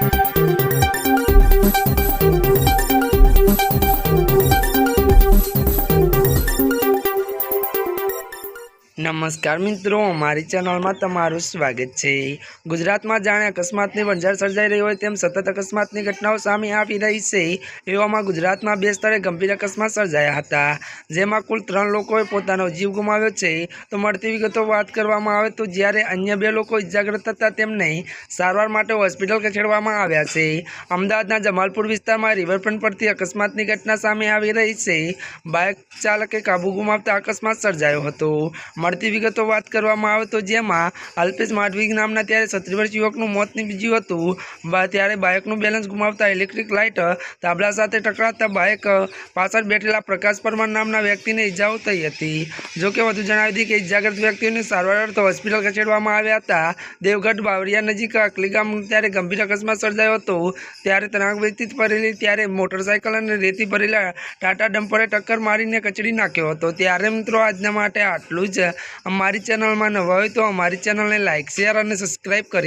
Thank you. નમસ્કાર મિત્રો, મારી ચેનલમાં તમારું સ્વાગત છે. ગુજરાતમાં જાણે અકસ્માતની વંજાર સર્જાઈ રહી હોય તેમ સતત અકસ્માતની ઘટનાઓ સામે આવી રહી છે, એવામાં ગુજરાતમાં બે સ્થળે ગંભીર અકસ્માત સર્જાયા હતા, જેમાં કુલ ત્રણ લોકોએ પોતાનો જીવ ગુમાવ્યો છે. તો મળતી વિગતો વાત કરવામાં આવે તો જ્યારે અન્ય બે લોકો ઇજાગ્રસ્ત હતા તેમને સારવાર માટે હોસ્પિટલ ખસેડવામાં આવ્યા છે. અમદાવાદના જમાલપુર વિસ્તારમાં રિવરફ્રન્ટ પરથી અકસ્માતની ઘટના સામે આવી રહી છે. બાઇક ચાલકે કાબુ ગુમાવતા અકસ્માત સર્જાયો હતો. મળતી વિગતો વાત કરવામાં આવે તો જેમાં અલ્પેશ માડવી નામના ત્યારે સત્રી વર્ષ યુવકનું મોત નીપજ્યું હતું. ત્યારે બાઇકનું બેલેન્સ ગુમાવતા ઇલેક્ટ્રિક લાઇટ તાબલા સાથે ટકરાતા બાઇક પાછળ બેઠેલા પ્રકાશ પરમાર નામના વ્યક્તિને ઈજાઓ થઈ હતી. જોકે વધુ જણાવી હતી કે ઇજાગ્રસ્ત વ્યક્તિઓને સારવાર અર્થે હોસ્પિટલ ખસેડવામાં આવ્યા હતા. દેવગઢ બાવરિયા નજીક અકલી ગામ ત્યારે ગંભીર અકસ્માત સર્જાયો હતો. ત્યારે તણાવ વ્યક્તિ ભરેલી, ત્યારે મોટરસાયકલ અને રેતી ભરેલા ટાટા ડમ્પરે ટક્કર મારીને કચડી નાખ્યો હતો. ત્યારે મિત્રો, આજના માટે આટલું જ. અમારી ચેનલમાં નવા હોય તો અમારી ચેનલને લાઇક શેર અને સબસ્ક્રાઈબ કરી